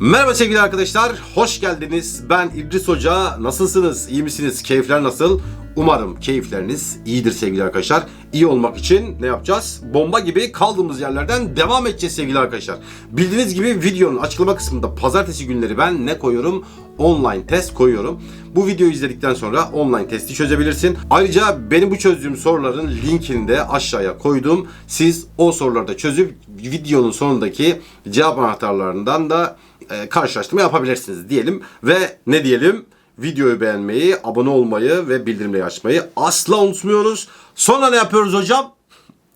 Merhaba sevgili arkadaşlar, hoş geldiniz. Ben İdris Hoca. Nasılsınız? İyi misiniz? Keyifler nasıl? Umarım keyifleriniz iyidir sevgili arkadaşlar. İyi olmak için ne yapacağız? Bomba gibi kaldığımız yerlerden devam edeceğiz sevgili arkadaşlar. Bildiğiniz gibi videonun açıklama kısmında pazartesi günleri ben ne koyuyorum? Online test koyuyorum. Bu videoyu izledikten sonra online testi çözebilirsin. Ayrıca benim bu çözdüğüm soruların linkini de aşağıya koydum. Siz o soruları da çözüp videonun sonundaki cevap anahtarlarından da e, karşılaştırma yapabilirsiniz diyelim. Ve ne diyelim? Videoyu beğenmeyi, abone olmayı ve bildirimleri açmayı asla unutmuyoruz. Sonra ne yapıyoruz hocam?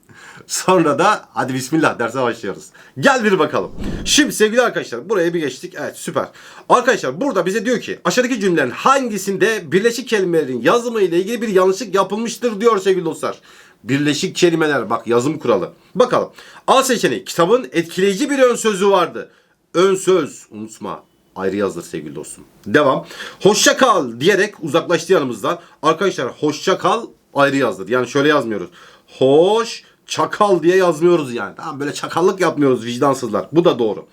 Sonra da hadi bismillah derse başlıyoruz. Gel bir bakalım. Şimdi sevgili arkadaşlar buraya bir geçtik. Evet süper. Arkadaşlar burada bize diyor ki aşağıdaki cümlelerin hangisinde birleşik kelimelerin yazımı ile ilgili bir yanlışlık yapılmıştır diyor sevgili dostlar. Birleşik kelimeler bak yazım kuralı. Bakalım. A seçeneği kitabın etkileyici bir ön sözü vardı. Ön söz unutma ayrı yazılır sevgili dostum. Devam. Hoşça kal diyerek uzaklaştı yanımızdan. Arkadaşlar hoşça kal ayrı yazılır. Yani şöyle yazmıyoruz. Hoş çakal diye yazmıyoruz yani. Tamam böyle çakallık yapmıyoruz vicdansızlar. Bu da doğru.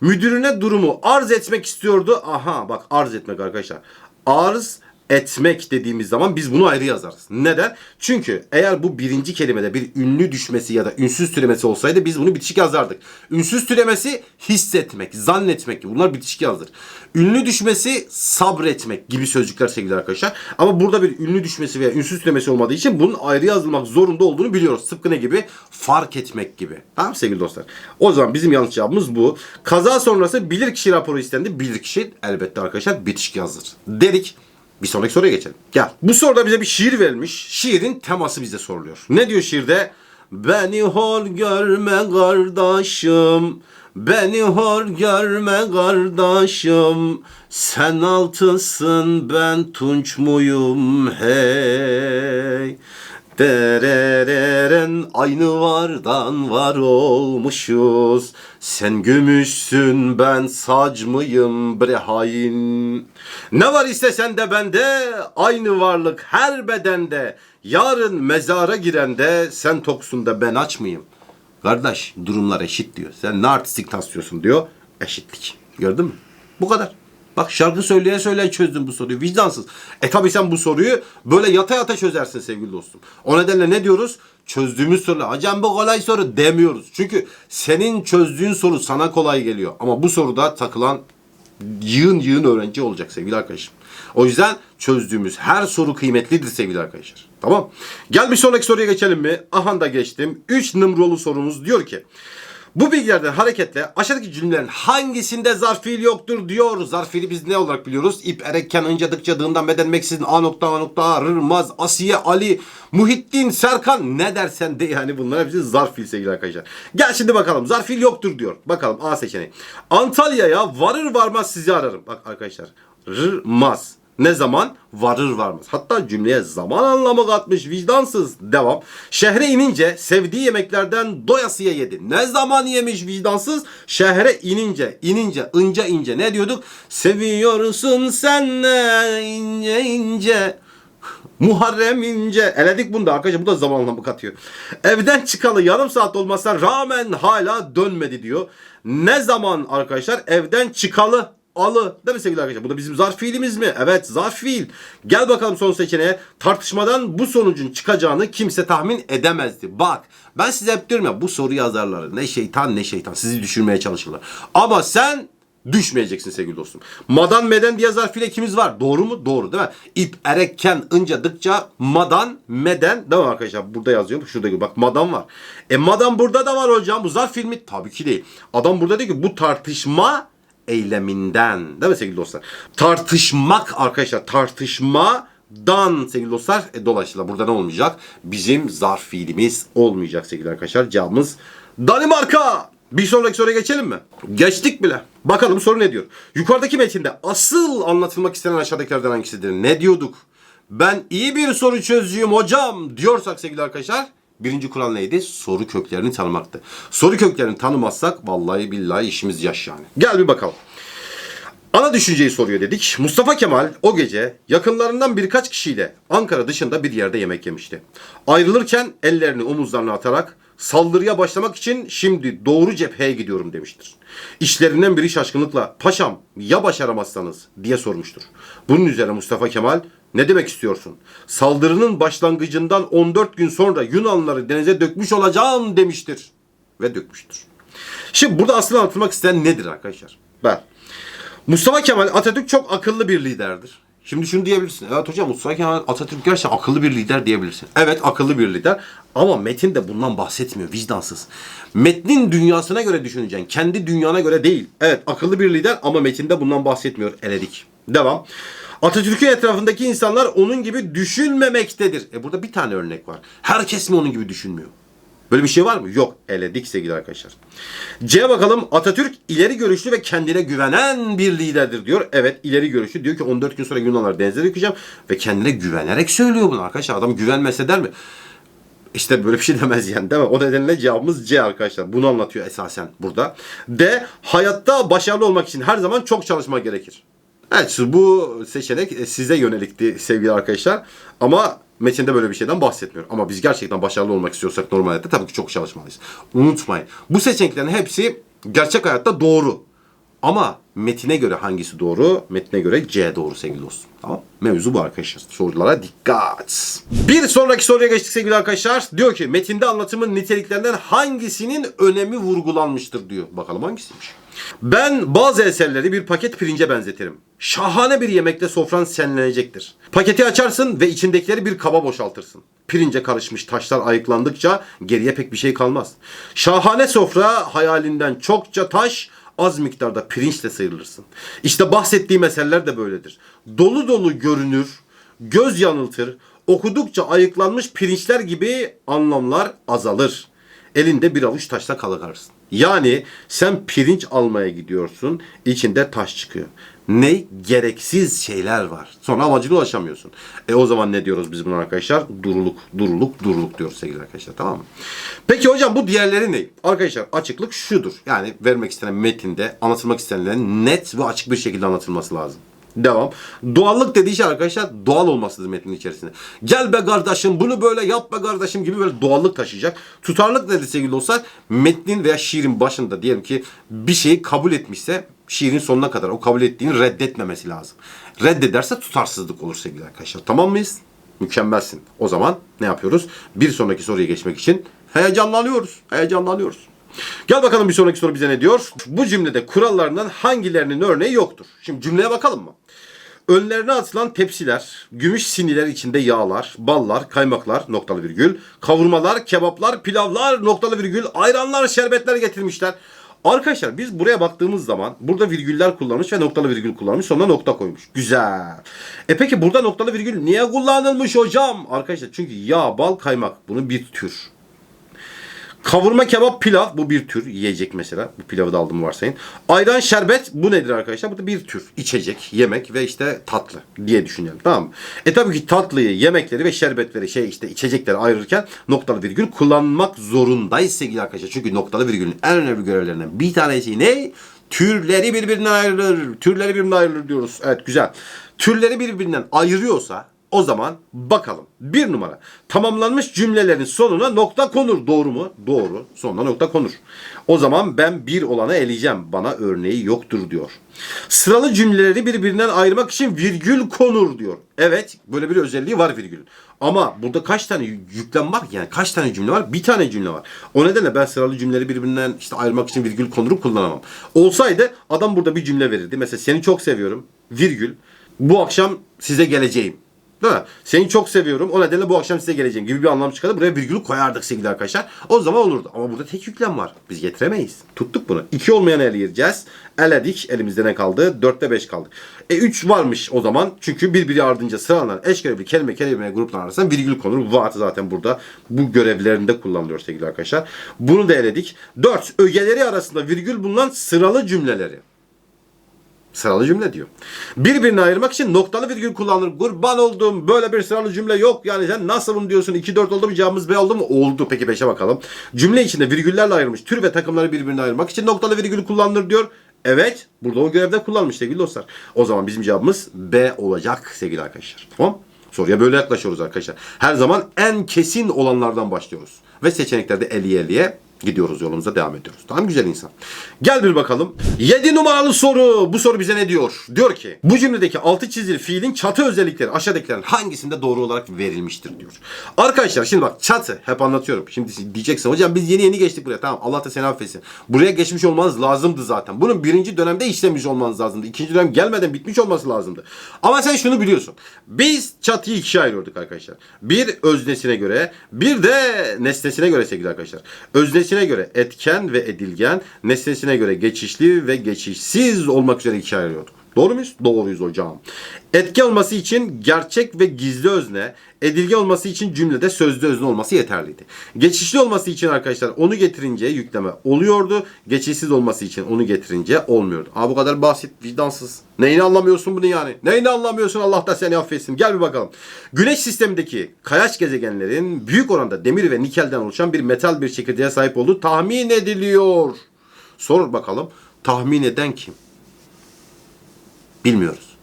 Müdürüne durumu arz etmek istiyordu. Aha bak arz etmek arkadaşlar. Arz etmek dediğimiz zaman biz bunu ayrı yazarız. Neden? Çünkü eğer bu birinci kelimede bir ünlü düşmesi ya da ünsüz türemesi olsaydı biz bunu bitişik yazardık. Ünsüz türemesi hissetmek, zannetmek gibi bunlar bitişik yazdır. Ünlü düşmesi sabretmek gibi sözcükler sevgili arkadaşlar. Ama burada bir ünlü düşmesi veya ünsüz türemesi olmadığı için bunun ayrı yazılmak zorunda olduğunu biliyoruz. Tıpkı ne gibi? Fark etmek gibi. Tamam sevgili dostlar? O zaman bizim yanlış cevabımız bu. Kaza sonrası bilirkişi raporu istendi. Bilirkişi elbette arkadaşlar bitişik yazılır. Dedik. Bir sonraki soruya geçelim. Gel. Bu soruda bize bir şiir verilmiş. Şiirin teması bize soruluyor. Ne diyor şiirde? Beni hor görme kardeşim. Beni hor görme kardeşim. Sen altısın ben tunç muyum hey. Derereren aynı vardan var olmuşuz. Sen gümüşsün ben sac mıyım bre hain. Ne var istesen de bende aynı varlık her bedende. Yarın mezara girende sen toksun da ben aç mıyım? Kardeş durumlar eşit diyor. Sen ne artistik taslıyorsun diyor. Eşitlik. Gördün mü? Bu kadar. Bak şarkı söyleye söyleye çözdün bu soruyu. Vicdansız. E tabi sen bu soruyu böyle yata yata çözersin sevgili dostum. O nedenle ne diyoruz? Çözdüğümüz soru. Hocam bu kolay soru demiyoruz. Çünkü senin çözdüğün soru sana kolay geliyor. Ama bu soruda takılan yığın yığın öğrenci olacak sevgili arkadaşım. O yüzden çözdüğümüz her soru kıymetlidir sevgili arkadaşlar. Tamam. Gel bir sonraki soruya geçelim mi? Aha da geçtim. 3 numaralı sorumuz diyor ki bu bilgilerden hareketle aşağıdaki cümlelerin hangisinde zarf fiil yoktur diyor. Zarf fiili biz ne olarak biliyoruz? İp, erekken,ıncadıkça, dığından beden, meksizin, a nokta, a nokta, rırmaz, asiye, ali, muhittin, serkan ne dersen de yani bunlar hepsi zarf fiil sevgili arkadaşlar. Gel şimdi bakalım zarf fiil yoktur diyor. Bakalım A seçeneği. Antalya'ya varır varmaz sizi ararım. Bak arkadaşlar rırmaz. Ne zaman? Varır varmaz. Hatta cümleye zaman anlamı katmış vicdansız. Devam. Şehre inince sevdiği yemeklerden doyasıya yedi. Ne zaman yemiş vicdansız? Şehre inince, inince, ince ince. Ne diyorduk? Seviyorsun sen ne ince ince. Muharrem ince. Eledik bunu da arkadaşlar. Bu da zaman anlamı katıyor. Evden çıkalı yarım saat olmasına rağmen hala dönmedi diyor. Ne zaman arkadaşlar? Evden çıkalı alı. Değil mi sevgili arkadaşlar? Bu da bizim zarf fiilimiz mi? Evet zarf fiil. Gel bakalım son seçeneğe. Tartışmadan bu sonucun çıkacağını kimse tahmin edemezdi. Bak ben size hep diyorum ya bu soru yazarları ne şeytan ne şeytan sizi düşürmeye çalışırlar. Ama sen düşmeyeceksin sevgili dostum. Madan meden diye zarf fiil ekimiz var. Doğru mu? Doğru değil mi? İp erekken ıncadıkça madan meden değil mi arkadaşlar? Burada yazıyor. Şurada gibi bak madan var. E madan burada da var hocam. Bu zarf fiil mi? Tabii ki değil. Adam burada diyor ki bu tartışma eyleminden. Değil mi sevgili dostlar? Tartışmak arkadaşlar tartışma dan sevgili dostlar. E, dolayısıyla burada ne olmayacak? Bizim zarf fiilimiz olmayacak sevgili arkadaşlar. Cevabımız Danimarka. Bir sonraki soruya geçelim mi? Geçtik bile. Bakalım soru ne diyor? Yukarıdaki metinde asıl anlatılmak istenen aşağıdakilerden hangisidir? Ne diyorduk? Ben iyi bir soru çözüyüm hocam diyorsak sevgili arkadaşlar Birinci kural neydi? Soru köklerini tanımaktı. Soru köklerini tanımazsak vallahi billahi işimiz yaş yani. Gel bir bakalım. Ana düşünceyi soruyor dedik. Mustafa Kemal o gece yakınlarından birkaç kişiyle Ankara dışında bir yerde yemek yemişti. Ayrılırken ellerini omuzlarına atarak Saldırıya başlamak için şimdi doğru cepheye gidiyorum demiştir. İşlerinden biri şaşkınlıkla paşam ya başaramazsanız diye sormuştur. Bunun üzerine Mustafa Kemal ne demek istiyorsun? Saldırının başlangıcından 14 gün sonra Yunanlıları denize dökmüş olacağım demiştir. Ve dökmüştür. Şimdi burada aslında anlatılmak istenen nedir arkadaşlar? Ben. Mustafa Kemal Atatürk çok akıllı bir liderdir. Şimdi şunu diyebilirsin. Evet hocam Mustafa Kemal Atatürk gerçekten akıllı bir lider diyebilirsin. Evet akıllı bir lider ama metin de bundan bahsetmiyor vicdansız. Metnin dünyasına göre düşüneceksin. Kendi dünyana göre değil. Evet akıllı bir lider ama metinde bundan bahsetmiyor. Eledik. Devam. Atatürk'ün etrafındaki insanlar onun gibi düşünmemektedir. E burada bir tane örnek var. Herkes mi onun gibi düşünmüyor? Böyle bir şey var mı? Yok. Eledik sevgili arkadaşlar. C'ye bakalım. Atatürk ileri görüşlü ve kendine güvenen bir liderdir diyor. Evet ileri görüşlü. Diyor ki 14 gün sonra Yunanlar denize dökeceğim. Ve kendine güvenerek söylüyor bunu arkadaşlar. Adam güvenmese der mi? İşte böyle bir şey demez yani değil mi? O nedenle cevabımız C arkadaşlar. Bunu anlatıyor esasen burada. D. Hayatta başarılı olmak için her zaman çok çalışmak gerekir. Evet bu seçenek e, size yönelikti sevgili arkadaşlar. Ama metinde böyle bir şeyden bahsetmiyor. Ama biz gerçekten başarılı olmak istiyorsak normal hayatta tabii ki çok çalışmalıyız. Unutmayın. Bu seçeneklerin hepsi gerçek hayatta doğru. Ama metine göre hangisi doğru? Metine göre C doğru sevgili dostum. Tamam. Mevzu bu arkadaşlar. Sorulara dikkat. Bir sonraki soruya geçtik sevgili arkadaşlar. Diyor ki metinde anlatımın niteliklerinden hangisinin önemi vurgulanmıştır diyor. Bakalım hangisiymiş. Ben bazı eserleri bir paket pirince benzetirim. Şahane bir yemekle sofran senlenecektir. Paketi açarsın ve içindekileri bir kaba boşaltırsın. Pirince karışmış taşlar ayıklandıkça geriye pek bir şey kalmaz. Şahane sofra hayalinden çokça taş, az miktarda pirinçle sıyrılırsın. İşte bahsettiğim eserler de böyledir. Dolu dolu görünür, göz yanıltır, okudukça ayıklanmış pirinçler gibi anlamlar azalır. Elinde bir avuç taşla kalırsın. Yani sen pirinç almaya gidiyorsun, içinde taş çıkıyor. Ne? Gereksiz şeyler var. Sonra amacına ulaşamıyorsun. E o zaman ne diyoruz biz buna arkadaşlar? Duruluk, duruluk, duruluk diyoruz sevgili arkadaşlar. Tamam mı? Peki hocam bu diğerleri ne? Arkadaşlar açıklık şudur. Yani vermek istenen metinde anlatılmak istenilen net ve açık bir şekilde anlatılması lazım. Devam. Doğallık dediği şey arkadaşlar doğal olmasıdır metnin içerisinde. Gel be kardeşim bunu böyle yap be kardeşim gibi böyle doğallık taşıyacak. Tutarlık dedi sevgili dostlar. Metnin veya şiirin başında diyelim ki bir şeyi kabul etmişse şiirin sonuna kadar o kabul ettiğini reddetmemesi lazım. Reddederse tutarsızlık olur sevgili arkadaşlar. Tamam mıyız? Mükemmelsin. O zaman ne yapıyoruz? Bir sonraki soruya geçmek için heyecanlanıyoruz. Heyecanlanıyoruz. Gel bakalım bir sonraki soru bize ne diyor? Bu cümlede kurallarından hangilerinin örneği yoktur? Şimdi cümleye bakalım mı? Önlerine atılan tepsiler, gümüş siniler içinde yağlar, ballar, kaymaklar, noktalı virgül, kavurmalar, kebaplar, pilavlar, noktalı virgül, ayranlar, şerbetler getirmişler. Arkadaşlar biz buraya baktığımız zaman burada virgüller kullanmış ve noktalı virgül kullanmış sonuna nokta koymuş. Güzel. E peki burada noktalı virgül niye kullanılmış hocam? Arkadaşlar çünkü yağ, bal, kaymak bunun bir tür. Kavurma kebap pilav bu bir tür yiyecek mesela. Bu pilavı da aldım varsayın. Ayran şerbet bu nedir arkadaşlar? Bu da bir tür içecek, yemek ve işte tatlı diye düşünelim. Tamam mı? E tabii ki tatlıyı, yemekleri ve şerbetleri şey işte içecekleri ayırırken noktalı virgül kullanmak zorundayız sevgili arkadaşlar. Çünkü noktalı virgülün en önemli görevlerinden bir tanesi ne? Türleri birbirinden ayrılır. Türleri birbirinden ayrılır diyoruz. Evet güzel. Türleri birbirinden ayırıyorsa o zaman bakalım. Bir numara. Tamamlanmış cümlelerin sonuna nokta konur. Doğru mu? Doğru. Sonuna nokta konur. O zaman ben bir olanı eleyeceğim. Bana örneği yoktur diyor. Sıralı cümleleri birbirinden ayırmak için virgül konur diyor. Evet böyle bir özelliği var virgülün. Ama burada kaç tane yüklem var? Yani kaç tane cümle var? Bir tane cümle var. O nedenle ben sıralı cümleleri birbirinden işte ayırmak için virgül konuru kullanamam. Olsaydı adam burada bir cümle verirdi. Mesela seni çok seviyorum. Virgül. Bu akşam size geleceğim. Değil mi? Seni çok seviyorum. O nedenle bu akşam size geleceğim gibi bir anlam çıkardı. Buraya virgülü koyardık sevgili arkadaşlar. O zaman olurdu. Ama burada tek yüklem var. Biz getiremeyiz. Tuttuk bunu. İki olmayan eleyeceğiz. Eledik. Elimizde ne kaldı? Dörtte beş kaldı. E üç varmış o zaman. Çünkü birbiri ardınca sıralanan eş görevli kelime kelime gruplar arasında virgül konur. Var zaten burada. Bu görevlerinde kullanılıyor sevgili arkadaşlar. Bunu da eledik. Dört. Ögeleri arasında virgül bulunan sıralı cümleleri. Sıralı cümle diyor. Birbirini ayırmak için noktalı virgül kullanılır. Kurban olduğum böyle bir sıralı cümle yok. Yani sen nasıl bunu diyorsun? 2-4 oldu mu? Cevabımız B oldu mu? Oldu. Peki 5'e bakalım. Cümle içinde virgüllerle ayrılmış tür ve takımları birbirine ayırmak için noktalı virgül kullanılır diyor. Evet. Burada o görevde kullanmış sevgili dostlar. O zaman bizim cevabımız B olacak sevgili arkadaşlar. Tamam Soruya böyle yaklaşıyoruz arkadaşlar. Her zaman en kesin olanlardan başlıyoruz. Ve seçeneklerde 50-50'ye gidiyoruz yolumuza devam ediyoruz. Tamam güzel insan. Gel bir bakalım. 7 numaralı soru. Bu soru bize ne diyor? Diyor ki bu cümledeki altı çizili fiilin çatı özellikleri aşağıdakilerin hangisinde doğru olarak verilmiştir diyor. Arkadaşlar şimdi bak çatı hep anlatıyorum. Şimdi diyeceksin hocam biz yeni yeni geçtik buraya. Tamam Allah da seni affetsin. Buraya geçmiş olmanız lazımdı zaten. Bunun birinci dönemde işlemiş olmanız lazımdı. İkinci dönem gelmeden bitmiş olması lazımdı. Ama sen şunu biliyorsun. Biz çatıyı ikiye ayırıyorduk arkadaşlar. Bir öznesine göre bir de nesnesine göre sevgili arkadaşlar. Öznesine göre etken ve edilgen, nesnesine göre geçişli ve geçişsiz olmak üzere ikiye ayırıyorduk. Doğru muyuz? Doğruyuz hocam. Etken olması için gerçek ve gizli özne, edilgen olması için cümlede sözlü özne olması yeterliydi. Geçişli olması için arkadaşlar onu getirince yükleme oluyordu. Geçişsiz olması için onu getirince olmuyordu. Aa bu kadar basit, vicdansız. Neyini anlamıyorsun bunu yani? Neyini anlamıyorsun Allah da seni affetsin. Gel bir bakalım. Güneş sistemindeki kayaç gezegenlerin büyük oranda demir ve nikelden oluşan bir metal bir çekirdeğe sahip olduğu tahmin ediliyor. Sor bakalım. Tahmin eden kim? Bilmiyoruz.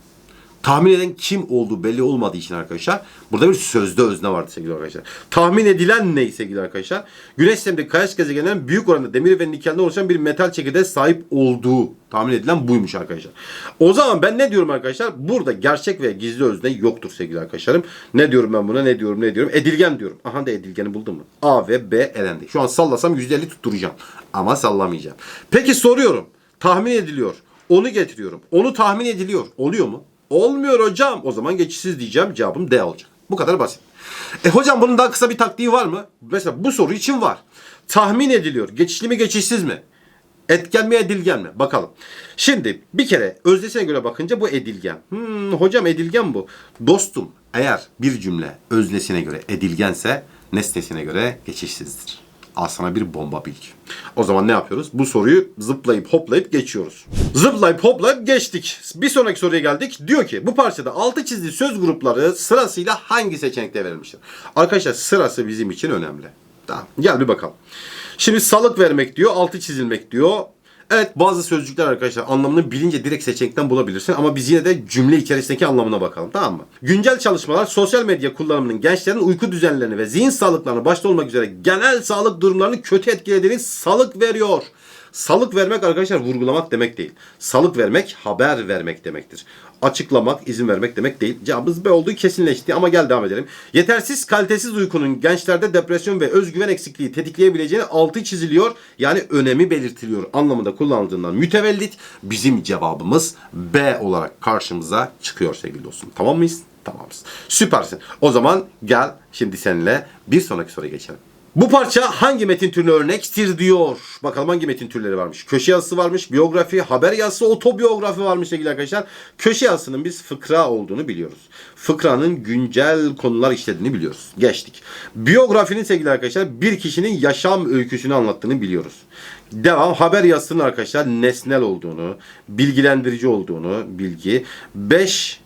Tahmin eden kim olduğu belli olmadığı için arkadaşlar burada bir sözde özne vardı sevgili arkadaşlar. Tahmin edilen ne sevgili arkadaşlar? Güneş sistemindeki kayaç gezegenlerin büyük oranda demir ve nikelden oluşan bir metal çekirdeğe sahip olduğu tahmin edilen buymuş arkadaşlar. O zaman ben ne diyorum arkadaşlar? Burada gerçek ve gizli özne yoktur sevgili arkadaşlarım. Ne diyorum ben buna? Ne diyorum? Ne diyorum? Edilgen diyorum. Aha da edilgeni buldum mu? A ve B elendi. Şu an sallasam %50 tutturacağım. Ama sallamayacağım. Peki soruyorum. Tahmin ediliyor. Onu getiriyorum. Onu tahmin ediliyor. Oluyor mu? Olmuyor hocam. O zaman geçişsiz diyeceğim. Cevabım D olacak. Bu kadar basit. E hocam bunun daha kısa bir taktiği var mı? Mesela bu soru için var. Tahmin ediliyor. Geçişli mi geçişsiz mi? Etken mi edilgen mi? Bakalım. Şimdi bir kere öznesine göre bakınca bu edilgen. Hmm, hocam edilgen bu. Dostum eğer bir cümle öznesine göre edilgense nesnesine göre geçişsizdir. Al sana bir bomba bilgi. O zaman ne yapıyoruz? Bu soruyu zıplayıp hoplayıp geçiyoruz. Zıplayıp hoplayıp geçtik. Bir sonraki soruya geldik. Diyor ki bu parçada altı çizili söz grupları sırasıyla hangi seçenekte verilmiştir? Arkadaşlar sırası bizim için önemli. Tamam. Gel bir bakalım. Şimdi salık vermek diyor, altı çizilmek diyor. Evet bazı sözcükler arkadaşlar anlamını bilince direkt seçenekten bulabilirsin ama biz yine de cümle içerisindeki anlamına bakalım tamam mı? Güncel çalışmalar sosyal medya kullanımının gençlerin uyku düzenlerini ve zihin sağlıklarını başta olmak üzere genel sağlık durumlarını kötü etkilediğini salık veriyor. Salık vermek arkadaşlar vurgulamak demek değil. Salık vermek haber vermek demektir. Açıklamak, izin vermek demek değil. Cevabımız B olduğu kesinleşti ama gel devam edelim. Yetersiz, kalitesiz uykunun gençlerde depresyon ve özgüven eksikliği tetikleyebileceğini altı çiziliyor. Yani önemi belirtiliyor anlamında kullanıldığından mütevellit bizim cevabımız B olarak karşımıza çıkıyor sevgili dostum. Tamam mıyız? Tamamız. Süpersin. O zaman gel şimdi seninle bir sonraki soruya geçelim. Bu parça hangi metin türüne örnektir diyor. Bakalım hangi metin türleri varmış. Köşe yazısı varmış, biyografi, haber yazısı, otobiyografi varmış sevgili arkadaşlar. Köşe yazısının biz fıkra olduğunu biliyoruz. Fıkranın güncel konular işlediğini biliyoruz. Geçtik. Biyografinin sevgili arkadaşlar bir kişinin yaşam öyküsünü anlattığını biliyoruz. Devam. Haber yazısının arkadaşlar nesnel olduğunu, bilgilendirici olduğunu bilgi. 5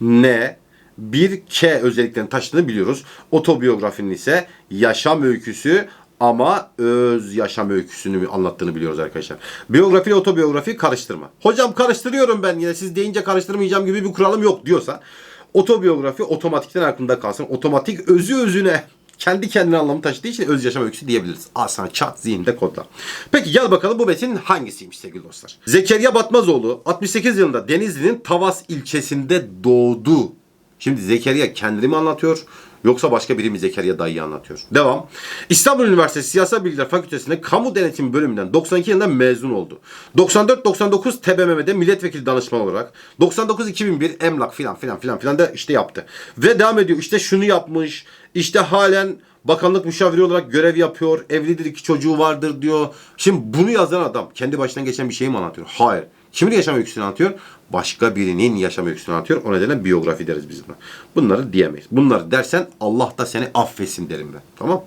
ne bir K özelliklerini taşıdığını biliyoruz. Otobiyografinin ise yaşam öyküsü ama öz yaşam öyküsünü anlattığını biliyoruz arkadaşlar. Biyografi ile otobiyografi karıştırma. Hocam karıştırıyorum ben yine siz deyince karıştırmayacağım gibi bir kuralım yok diyorsa otobiyografi otomatikten aklında kalsın. Otomatik özü özüne kendi kendine anlamı taşıdığı için öz yaşam öyküsü diyebiliriz. Al sana çat zihinde kodla. Peki gel bakalım bu metin hangisiymiş sevgili dostlar. Zekeriya Batmazoğlu 68 yılında Denizli'nin Tavas ilçesinde doğdu. Şimdi Zekeriya kendini mi anlatıyor yoksa başka biri mi Zekeriya dayıyı anlatıyor? Devam. İstanbul Üniversitesi Siyasal Bilgiler Fakültesi'nde Kamu Denetimi bölümünden 92 yılında mezun oldu. 94-99 TBMM'de milletvekili danışman olarak 99-2001 emlak filan filan filan filan da işte yaptı. Ve devam ediyor işte şunu yapmış işte halen bakanlık müşaviri olarak görev yapıyor. Evlidir iki çocuğu vardır diyor. Şimdi bunu yazan adam kendi başından geçen bir şey mi anlatıyor? Hayır. Kimin yaşam öyküsünü anlatıyor? Başka birinin yaşam öyküsünü anlatıyor. O nedenle biyografi deriz biz buna. Bunları diyemeyiz. Bunları dersen Allah da seni affetsin derim ben. Tamam.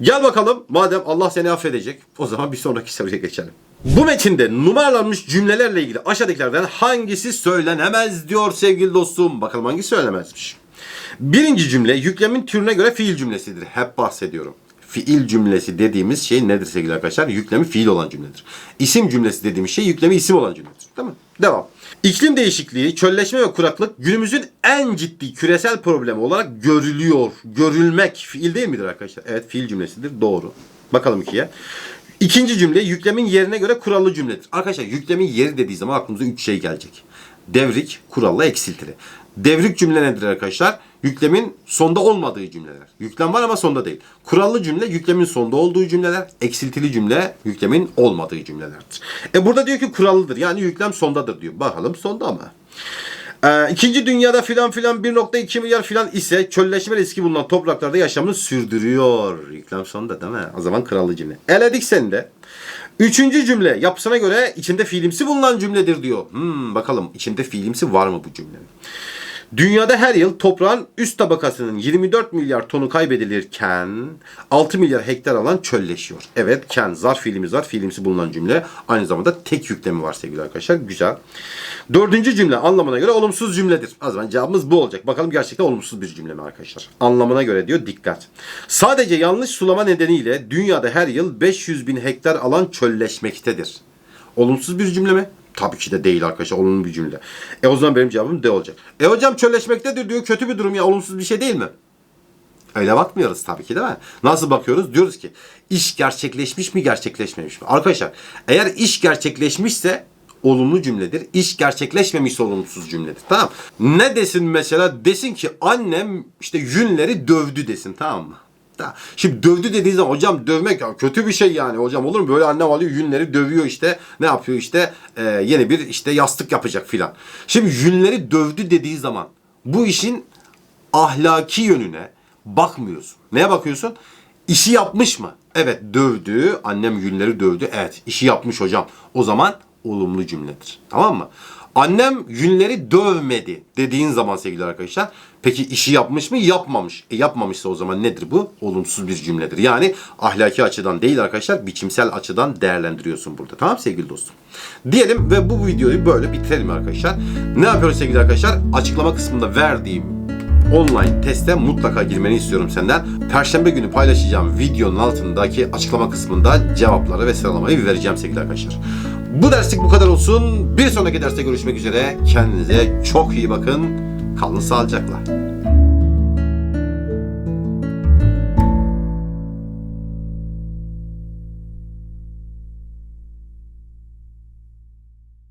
Gel bakalım. Madem Allah seni affedecek. O zaman bir sonraki soruya geçelim. Bu metinde numaralanmış cümlelerle ilgili aşağıdakilerden hangisi söylenemez diyor sevgili dostum. Bakalım hangisi söylenemezmiş. Birinci cümle yüklemin türüne göre fiil cümlesidir. Hep bahsediyorum. Fiil cümlesi dediğimiz şey nedir sevgili arkadaşlar? Yüklemi fiil olan cümledir. İsim cümlesi dediğimiz şey yüklemi isim olan cümledir. Tamam Devam. İklim değişikliği, çölleşme ve kuraklık günümüzün en ciddi küresel problemi olarak görülüyor. Görülmek fiil değil midir arkadaşlar? Evet fiil cümlesidir. Doğru. Bakalım ikiye. İkinci cümle yüklemin yerine göre kurallı cümledir. Arkadaşlar yüklemin yeri dediği zaman aklımıza üç şey gelecek. Devrik, kurallı, eksiltili. Devrik cümle nedir arkadaşlar? Yüklemin sonda olmadığı cümleler. Yüklem var ama sonda değil. Kurallı cümle yüklemin sonda olduğu cümleler. Eksiltili cümle yüklemin olmadığı cümlelerdir. E burada diyor ki kurallıdır. Yani yüklem sondadır diyor. Bakalım sonda ama. Ee, İkinci dünyada filan filan 1.2 milyar filan ise çölleşme riski bulunan topraklarda yaşamını sürdürüyor. Yüklem sonunda değil mi? O zaman krallı cümle. Eledik seni de. Üçüncü cümle yapısına göre içinde fiilimsi bulunan cümledir diyor. Hmm, bakalım içinde fiilimsi var mı bu cümlenin? Dünyada her yıl toprağın üst tabakasının 24 milyar tonu kaybedilirken 6 milyar hektar alan çölleşiyor. Evet ken zarf fiilimiz var. Fiilimsi bulunan cümle. Aynı zamanda tek yüklemi var sevgili arkadaşlar. Güzel. Dördüncü cümle anlamına göre olumsuz cümledir. O zaman cevabımız bu olacak. Bakalım gerçekten olumsuz bir cümle mi arkadaşlar? Anlamına göre diyor dikkat. Sadece yanlış sulama nedeniyle dünyada her yıl 500 bin hektar alan çölleşmektedir. Olumsuz bir cümle mi? Tabii ki de değil arkadaşlar. Olumlu bir cümle. E o zaman benim cevabım D olacak. E hocam çölleşmektedir diyor. Kötü bir durum ya. Olumsuz bir şey değil mi? Öyle bakmıyoruz tabii ki değil mi? Nasıl bakıyoruz? Diyoruz ki iş gerçekleşmiş mi gerçekleşmemiş mi? Arkadaşlar eğer iş gerçekleşmişse olumlu cümledir. İş gerçekleşmemişse olumsuz cümledir. Tamam. Ne desin mesela? Desin ki annem işte yünleri dövdü desin tamam mı? Tamam. Şimdi dövdü dediği zaman hocam dövmek ya kötü bir şey yani hocam olur mu? Böyle annem alıyor yünleri dövüyor işte ne yapıyor işte e, yeni bir işte yastık yapacak filan. Şimdi yünleri dövdü dediği zaman bu işin ahlaki yönüne bakmıyorsun. Neye bakıyorsun? İşi yapmış mı? Evet dövdü. Annem yünleri dövdü. Evet işi yapmış hocam. O zaman olumlu cümledir. Tamam mı? Annem yünleri dövmedi dediğin zaman sevgili arkadaşlar. Peki işi yapmış mı? Yapmamış. E yapmamışsa o zaman nedir bu? Olumsuz bir cümledir. Yani ahlaki açıdan değil arkadaşlar biçimsel açıdan değerlendiriyorsun burada. Tamam sevgili dostum. Diyelim ve bu videoyu böyle bitirelim arkadaşlar. Ne yapıyoruz sevgili arkadaşlar? Açıklama kısmında verdiğim online teste mutlaka girmeni istiyorum senden. Perşembe günü paylaşacağım videonun altındaki açıklama kısmında cevapları ve sıralamayı vereceğim sevgili arkadaşlar. Bu derslik bu kadar olsun. Bir sonraki derste görüşmek üzere. Kendinize çok iyi bakın. Kalın sağlıcakla.